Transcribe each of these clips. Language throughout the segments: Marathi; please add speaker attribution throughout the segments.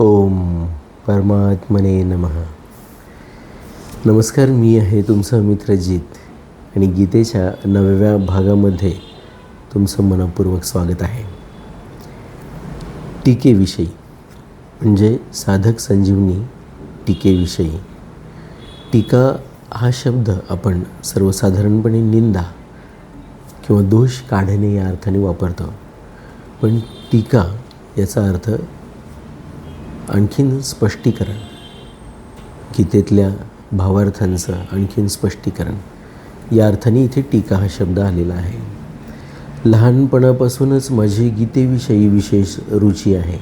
Speaker 1: ओम परमात्मने नमः. नमस्कार मी आहे तुमचा मित्र जीत. आणि गीतेच्या नवव्या भागामध्ये तुमचं मनपूर्वक स्वागत आहे. टीकेविषयी म्हणजे साधक संजीवनी टीकेविषयी. टीका हा शब्द आपण सर्वसाधारणपणे निंदा किंवा दोष काढणे या अर्थाने वापरतो. पण टीका याचा अर्थ आणखीन स्पष्टीकरण. गीतेतल्या भावार्थांचं आणखीन स्पष्टीकरण. या अर्थाने इथे टीका हा शब्द आलेला आहे. लहानपणापासूनच माझी गीतेविषयी विशेष रुची आहे.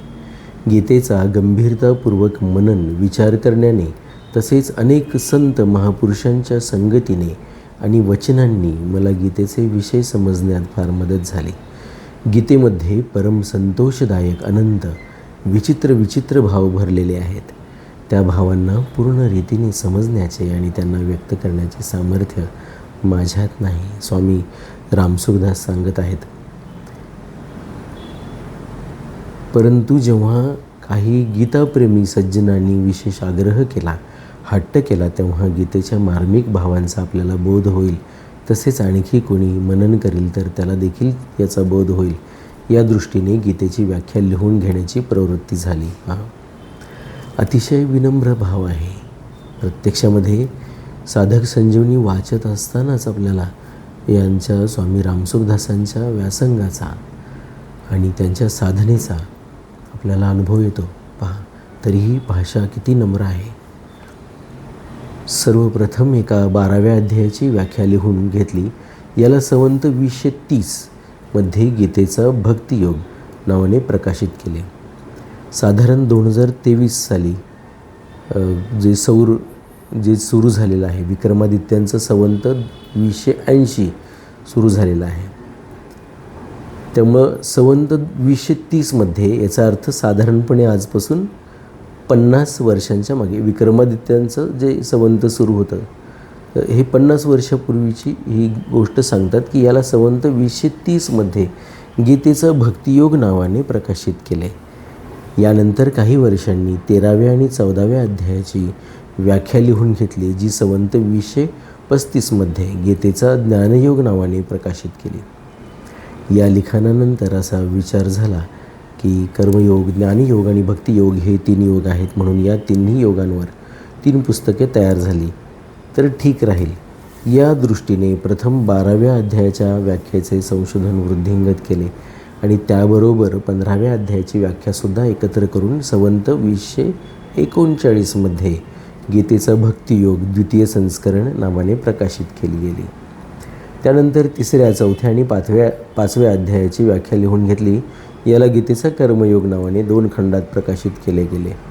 Speaker 1: गीतेचा गंभीरतापूर्वक मनन विचार करण्याने तसेच अनेक संत महापुरुषांच्या संगतीने आणि वचनांनी मला गीतेचे विषय समजण्यात फार मदत झाली. गीतेमध्ये परम संतोषदायक अनंत विचित्र विचित्र भाव भरलेले आहेत. त्या भावांना पूर्ण रीतीने समजण्याचे आणि त्यांना व्यक्त करण्याचे सामर्थ्य माझ्यात नाही स्वामी रामसुखदास सांगत आहेत. परंतु जेव्हा काही गीताप्रेमी सज्जनांनी विशेष आग्रह केला हट्ट केला तेव्हा गीतेच्या मार्मिक भावांचा आपल्याला बोध होईल. तसेच आणखी कोणी मनन करील तर त्याला देखील याचा बोध होईल. या दृष्टीने गीतेची व्याख्या लिहून घेण्याची प्रवृत्ती झाली. पहा अतिशय विनम्र भाव आहे. प्रत्यक्षामध्ये साधक संजीवनी वाचत असतानाच आपल्याला यांच्या स्वामी रामसुखदासांच्या व्यासंगाचा आणि त्यांच्या साधनेचा आपल्याला अनुभव येतो. पहा तरीही भाषा किती नम्र आहे. सर्वप्रथम एका बाराव्या अध्यायाची व्याख्या लिहून घेतली. याला संवंत वीसशे तीस मध्ये गीतेचा भक्तियोग नावाने प्रकाशित केले. साधारण दोन हजार तेवीस साली जे सौर जे सुरू झालेलं आहे विक्रमादित्यांचं संवंत वीसशे ऐंशी सुरू झालेलं आहे. त्यामुळं संवंत वीसशे तीसमध्ये याचा अर्थ साधारणपणे आजपासून पन्नास वर्षांच्या मागे विक्रमादित्यांचं जे संवंत सुरू होतं हे पन्नास वर्षापूर्वीची ही गोष्ट सांगतात की याला संवंत वीसशे तीसमध्ये गीतेचं भक्तियोग नावाने प्रकाशित केले यानंतर काही वर्षांनी तेराव्या आणि चौदाव्या अध्यायाची व्याख्या लिहून घेतली जी संवंत वीसशे पस्तीसमध्ये गीतेचा ज्ञानयोग नावाने प्रकाशित केली. या लिखाणानंतर असा विचार झाला की कर्मयोग ज्ञानयोग आणि भक्तियोग हे तीन योग आहेत म्हणून या तिन्ही योगांवर तीन पुस्तके तयार झाली. तर ठीक राहील. या दृष्टीने प्रथम बाराव्या अध्यायाच्या व्याख्येचे संशोधन वृद्धिंगत केले आणि त्याबरोबर पंधराव्या अध्यायाची व्याख्यासुद्धा एकत्र करून संवंत वीसशे एकोणचाळीसमध्ये गीतेचा भक्तियोग द्वितीय संस्करण नावाने प्रकाशित केली गेली. त्यानंतर तिसऱ्या चौथ्या आणि पाचव्या पाचव्या अध्यायाची व्याख्या लिहून घेतली. याला गीतेचा कर्मयोग नावाने दोन खंडात प्रकाशित केले गेले.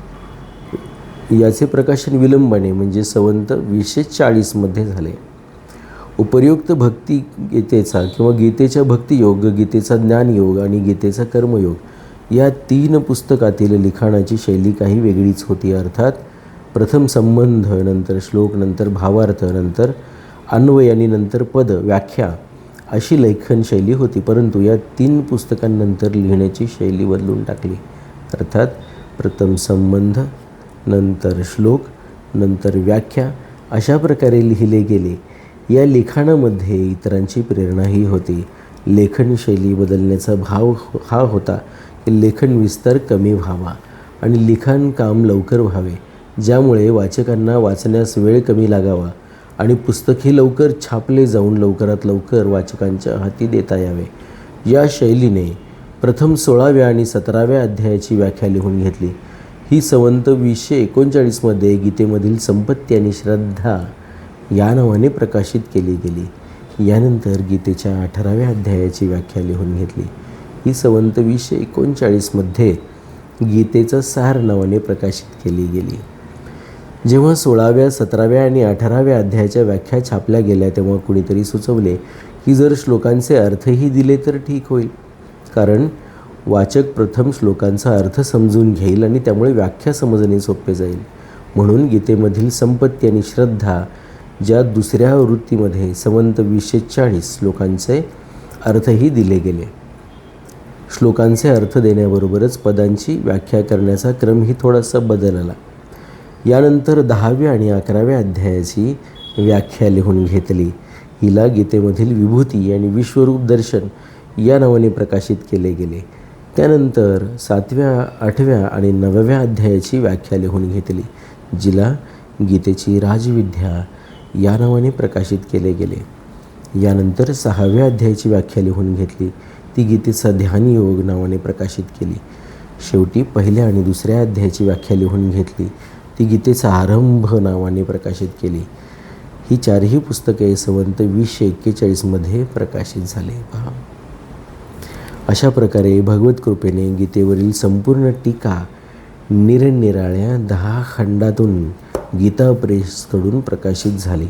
Speaker 1: याचे प्रकाशन विलंबाने म्हणजे संवंत वीसशे चाळीसमध्ये झाले. उपर्युक्त भक्ती गीतेचा किंवा गीतेच्या भक्तियोग गीतेचा ज्ञानयोग आणि गीतेचा कर्मयोग या तीन पुस्तकातील लिखाणाची शैली काही वेगळीच होती. अर्थात प्रथम संबंध नंतर श्लोक नंतर भावार्थ नंतर अन्वय आणि नंतर पद व्याख्या अशी लेखन शैली होती. परंतु या तीन पुस्तकांनंतर लिहिण्याची शैली बदलून टाकली. अर्थात प्रथम संबंध नंतर श्लोक नंतर व्याख्या अशा प्रकारे लिहिले गेले. या लिखाणामध्ये इतरांची प्रेरणाही होती. लेखनशैली बदलण्याचा भाव हा होता की लेखन विस्तार कमी व्हावा आणि लिखाण काम लवकर व्हावे ज्यामुळे वाचकांना वाचण्यास वेळ कमी लागावा आणि पुस्तकही लवकर छापले जाऊन लवकरात लवकर वाचकांच्या हाती देता यावे. या शैलीने प्रथम सोळाव्या आणि सतराव्या अध्यायाची व्याख्या लिहून घेतली. ही संवंत वीसशे एकोणचाळीसमध्ये गीतेमधील संपत्ती आणि श्रद्धा या नावाने प्रकाशित केली गेली. यानंतर गीतेच्या अठराव्या अध्यायाची व्याख्या लिहून घेतली. ही संवंत वीसशे एकोणचाळीसमध्ये गीतेचं सार नावाने प्रकाशित केली गेली. जेव्हा सोळाव्या सतराव्या आणि अठराव्या अध्यायाच्या व्याख्या छापल्या गेल्या तेव्हा कुणीतरी सुचवले की जर श्लोकांचे अर्थही दिले तर ठीक होईल. कारण वाचक प्रथम श्लोकांचा अर्थ समजून घेईल आणि त्यामुळे व्याख्या समजणे सोपे जाईल. म्हणून गीतेमधील संपत्ती आणि श्रद्धा ज्या दुसऱ्या वृत्तीमध्ये समंत वीसशे चाळीस श्लोकांचे अर्थही दिले गेले. श्लोकांचे अर्थ देण्याबरोबरच पदांची व्याख्या करण्याचा क्रमही थोडासा बदलला. यानंतर दहाव्या आणि अकराव्या अध्यायाची व्याख्या लिहून घेतली. हिला गीतेमधील विभूती आणि विश्वरूप दर्शन या नावाने प्रकाशित केले गेले. त्यानंतर सातव्या आठव्या आणि नवव्या अध्यायाची व्याख्या लिहून घेतली जिला गीतेची राजविद्या या नावाने प्रकाशित केले गेले. यानंतर सहाव्या अध्यायाची व्याख्या लिहून घेतली ती गीतेचा ध्यानयोग नावाने प्रकाशित केली. शेवटी पहिल्या आणि दुसऱ्या अध्यायाची व्याख्या लिहून घेतली ती गीतेचा आरंभ नावाने प्रकाशित केली. ही चारही पुस्तके संवंत वीसशे एक्केचाळीसमध्ये प्रकाशित झाले. पहा. अशा प्रकारे भगवत कृपेने गीतेवरील संपूर्ण टीका निरनिराळ्या दहा खंडातून गीता प्रेसकडून प्रकाशित झाली.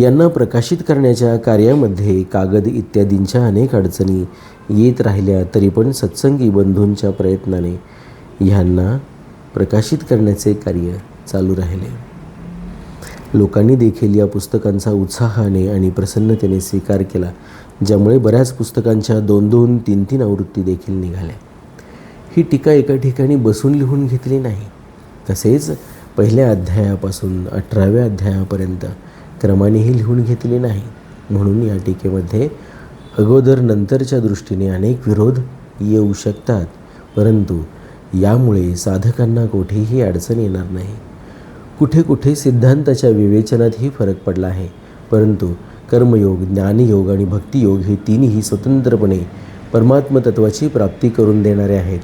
Speaker 1: यांना प्रकाशित करण्याच्या कार्यामध्ये कागद इत्यादींच्या अनेक अडचणी येत राहिल्या तरी पण सत्संगी बंधूंच्या प्रयत्नाने ह्यांना प्रकाशित करण्याचे कार्य चालू राहिले. लोकांनी देखील या पुस्तकांचा उत्साहाने आणि प्रसन्नतेने स्वीकार केला. ज्यामुळे बऱ्याच पुस्तकांच्या दोन दोन तीन तीन आवृत्ती देखील निघाल्या. ही टीका एका ठिकाणी बसून लिहून घेतली नाही. तसेच पहिल्या अध्यायापासून अठराव्या अध्यायापर्यंत क्रमानेही लिहून घेतली नाही. म्हणून या टीकेमध्ये अगोदर नंतरच्या दृष्टीने अनेक विरोध येऊ शकतात. परंतु यामुळे साधकांना कोठेही अडचण येणार नाही. कुठे कुठे सिद्धांताच्या विवेचनातही फरक पडला आहे. परंतु कर्मयोग ज्ञानयोग आणि भक्तियोग हे तिन्ही स्वतंत्रपणे परमात्मतत्वाची प्राप्ती करून देणारे आहेत.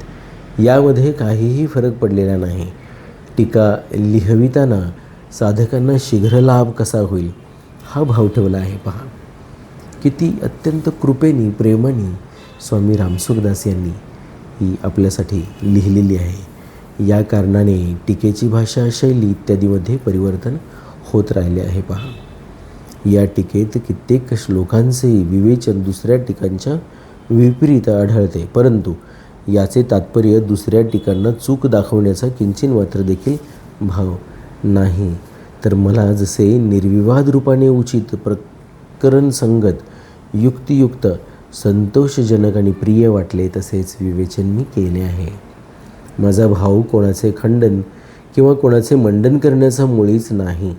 Speaker 1: यामध्ये काहीही फरक पडलेला नाही. टीका लिहविताना साधकांना शीघ्र लाभ कसा होईल हा भाव ठेवला आहे. पहा. किती अत्यंत कृपेनी प्रेमानी स्वामी रामसुखदास यांनी ही आपल्यासाठी लिहिलेली आहे. या कारणाने टीकेची भाषा शैली इत्यादीमध्ये परिवर्तन होत राहिले आहे. पहा. या टीकेत कित्येक श्लोकांचे विवेचन दुसऱ्या टीकांच्या विपरीत आढळते. परंतु याचे तात्पर्य दुसऱ्या टीकांना चूक दाखवण्याचा किंचिन मात्र देखील भाव नाही. तर मला जसे निर्विवाद रूपाने उचित प्रकरण संगत युक्तियुक्त संतोषजनक आणि प्रिय वाटले तसेच विवेचन मी केले आहे. माझा भाव कोणाचे खंडन किंवा कोणाचे मंडन करण्याचा मुळीच नाही.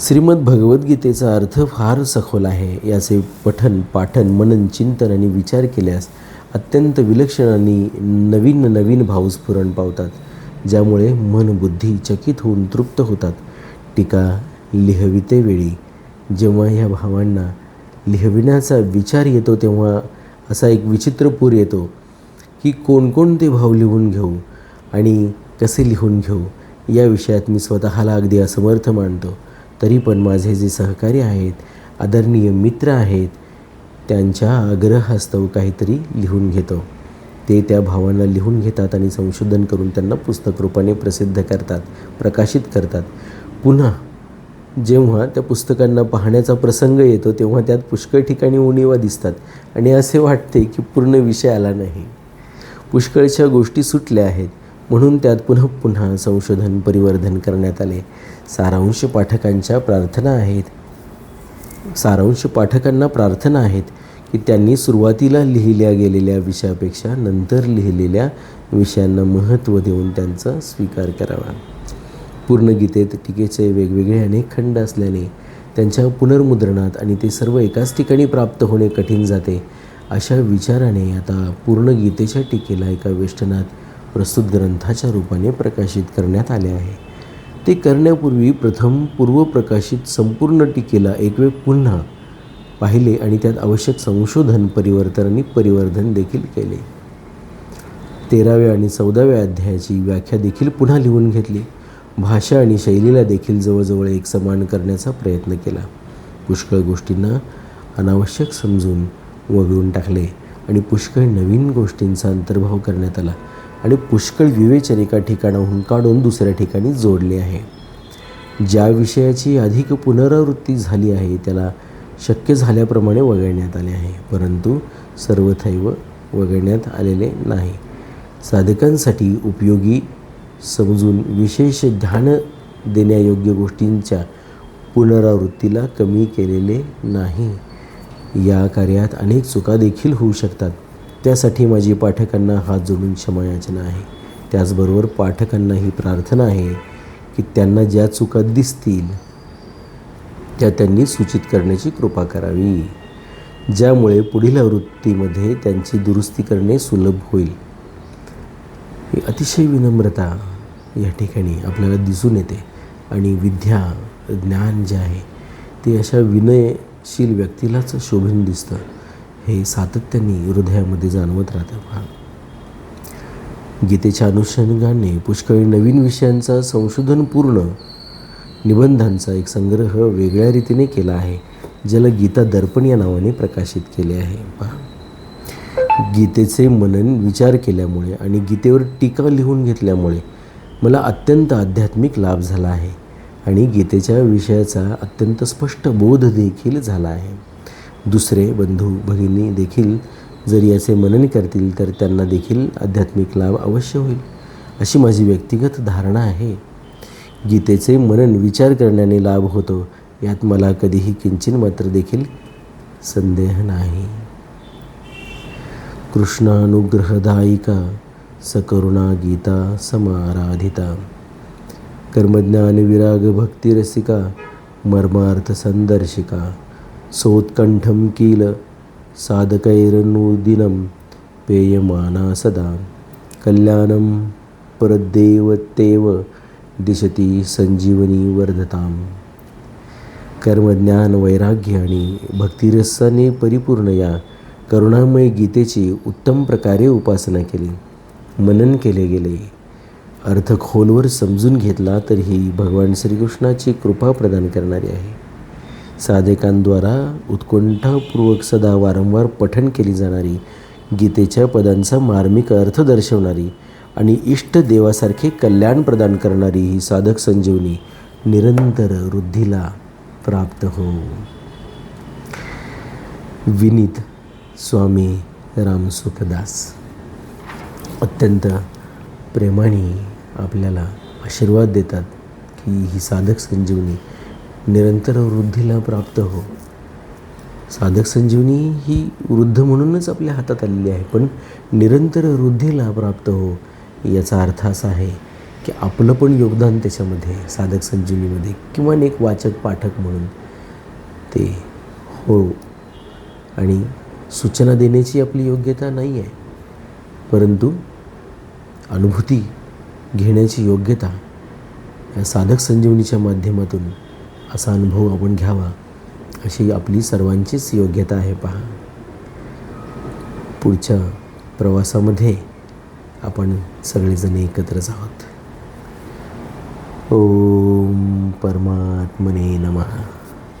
Speaker 1: श्रीमद भगवद्गीतेचा अर्थ फार सखोल आहे. याचे पठन पाठन मनन चिंतन आणि विचार केल्यास अत्यंत विलक्षण आणि नवीन नवीन भावस्फुरण पावतात ज्यामुळे मन बुद्धी चकित होऊन तृप्त होतात. टीका लिहवितेवेळी जेव्हा ह्या भावांना लिहविण्याचा विचार येतो तेव्हा असा एक विचित्र पूर येतो की कोणकोणते भाव लिहून घेऊ आणि कसे लिहून घेऊ या विषयात मी स्वतःला अगदी असमर्थ मानतो. तरी पण माझे जे सहकारी आहेत आदरणीय मित्र आहेत त्यांच्या आग्रहास्तव काहीतरी लिहून घेतो. ते त्या भावांना लिहून घेतात आणि संशोधन करून त्यांना पुस्तक रूपाने प्रसिद्ध करतात प्रकाशित करतात. पुन्हा जेव्हा त्या पुस्तकांना पाहण्याचा प्रसंग येतो तेव्हा त्यात पुष्कळ ठिकाणी उणीवा दिसतात आणि असे वाटते की पूर्ण विषय आला नाही. पुष्कळच्या गोष्टी सुटल्या आहेत म्हणून त्यात पुन्हा पुन्हा संशोधन परिवर्धन करण्यात आले. सारांश पाठकांच्या प्रार्थना आहेत. सारांश पाठकांना प्रार्थना आहेत की त्यांनी सुरुवातीला लिहिल्या गेलेल्या विषयापेक्षा नंतर लिहिलेल्या विषयांना महत्त्व देऊन त्यांचा स्वीकार करावा. पूर्ण गीतेत टीकेचे वेगवेगळे अनेक खंड असल्याने त्यांच्या पुनर्मुद्रणात आणि ते सर्व एकाच ठिकाणी प्राप्त होणे कठीण जाते अशा विचाराने आता पूर्ण गीतेच्या टीकेला एका वेष्टनात प्रस्तुत ग्रंथाच्या रूपाने प्रकाशित करण्यात आले आहे. ते करण्यापूर्वी प्रथम पूर्वप्रकाशित संपूर्ण टीकेला एक वेळ पुन्हा पाहिले आणि त्यात आवश्यक संशोधन परिवर्तन आणि परिवर्धन देखील केले. तेराव्या आणि चौदाव्या अध्यायाची व्याख्या देखील पुन्हा लिहून घेतली. भाषा आणि शैलीला देखील जवळजवळ एक समान करण्याचा प्रयत्न केला. पुष्कळ गोष्टींना अनावश्यक समजून वगळून टाकले आणि पुष्कळ नवीन गोष्टींचा अंतर्भाव करण्यात आला. आणि पुष्कळ विवेचन एका ठिकाणाहून काढून दुसऱ्या ठिकाणी जोडले आहे. ज्या विषयाची अधिक पुनरावृत्ती झाली आहे त्याला शक्य झाल्याप्रमाणे वगळण्यात आले आहे परंतु सर्वथैव वगळण्यात आलेले नाही. साधकांसाठी उपयोगी समजून विशेष ध्यान देण्यायोग्य गोष्टींच्या पुनरावृत्तीला कमी केलेले नाही. या कार्यात अनेक चुका देखील होऊ शकतात. त्यासाठी माझी पाठकांना हात जोडून क्षमायाचना आहे. त्याचबरोबर पाठकांना ही प्रार्थना आहे की त्यांना ज्या चुका दिसतील त्या त्यांनी सूचित करण्याची कृपा करावी. ज्यामुळे पुढील आवृत्तीमध्ये त्यांची दुरुस्ती करणे सुलभ होईल. ही अतिशय विनम्रता या ठिकाणी आपल्याला दिसून येते. आणि विद्या ज्ञान जे आहे ते अशा विनयशील व्यक्तीलाच शोभून दिसतं. हे सातत्याने हृदयामध्ये जाणवत राहतं पहा गीतेच्या अनुषंगाने पुष्कळी नवीन विषयांचा संशोधनपूर्ण निबंधांचा एक संग्रह वेगळ्या रीतीने केला आहे ज्याला गीता दर्पण या नावाने प्रकाशित केले आहे. पहा. गीतेचे मनन विचार केल्यामुळे आणि गीतेवर टीका लिहून घेतल्यामुळे मला अत्यंत आध्यात्मिक लाभ झाला आहे आणि गीतेच्या विषयाचा अत्यंत स्पष्ट बोध देखील झाला आहे. दुसरे बंधू भगिनी देखील जर याचे मनन करतील तर त्यांना देखील आध्यात्मिक लाभ अवश्य होईल अशी माझी व्यक्तिगत धारणा आहे. गीतेचे मनन विचार करण्याने लाभ होतो यात मला कधीही किंचन मात्र देखील संदेह नाही. कृष्णानुग्रहदायिका सकरुणा गीता समाराधिता कर्मज्ञान विराग भक्तिरसिका मर्मार्थ संदर्शिका सोत्कण्ठं किल साधकैरनुदिनं पेयमाना सदा। कल्याणं परदेवतेव दिशती संजीवनी वर्धताम। कर्मज्ञान वैराग्य आणि भक्तिरसाने परिपूर्ण या करुणामय गीतेची उत्तम प्रकारे उपासना केली। मनन केले गेले। अर्थ खोलवर समजून घेतला तर ही भगवान श्रीकृष्णाची कृपा प्रदान करणारी आहे। साधकांद्वारा उत्कंठापूर्वक सदा वारंवार पठण केली जाणारी गीतेच्या पदांचा मार्मिक अर्थ दर्शवणारी आणि इष्ट देवासारखे कल्याण प्रदान करणारी ही साधक संजीवनी निरंतर वृद्धीला प्राप्त हो. विनीत स्वामी रामसुखदास. अत्यंत प्रेमाने आपल्याला आशीर्वाद देतात की ही साधक संजीवनी निरंतर वृद्धीला प्राप्त हो. साधक संजीवनी ही वृद्ध म्हणूनच आपल्या हातात आलेली आहे पण निरंतर वृद्धीला प्राप्त हो याचा अर्थ असा आहे की आपलं पण योगदान त्याच्यामध्ये साधक संजीवनीमध्ये किमान एक वाचक पाठक म्हणून ते हो आणि सूचना देण्याची आपली योग्यता नाही आहे. परंतु अनुभूती घेण्याची योग्यता या साधक संजीवनीच्या माध्यमातून असा अनुभव आपण घ्यावा. अशी आपली सर्वांचीच योग्यता आहे पहा. पुढच्या प्रवासामध्ये आपण सगळेजण एकत्रच आहोत ओम परमात्मने नमः.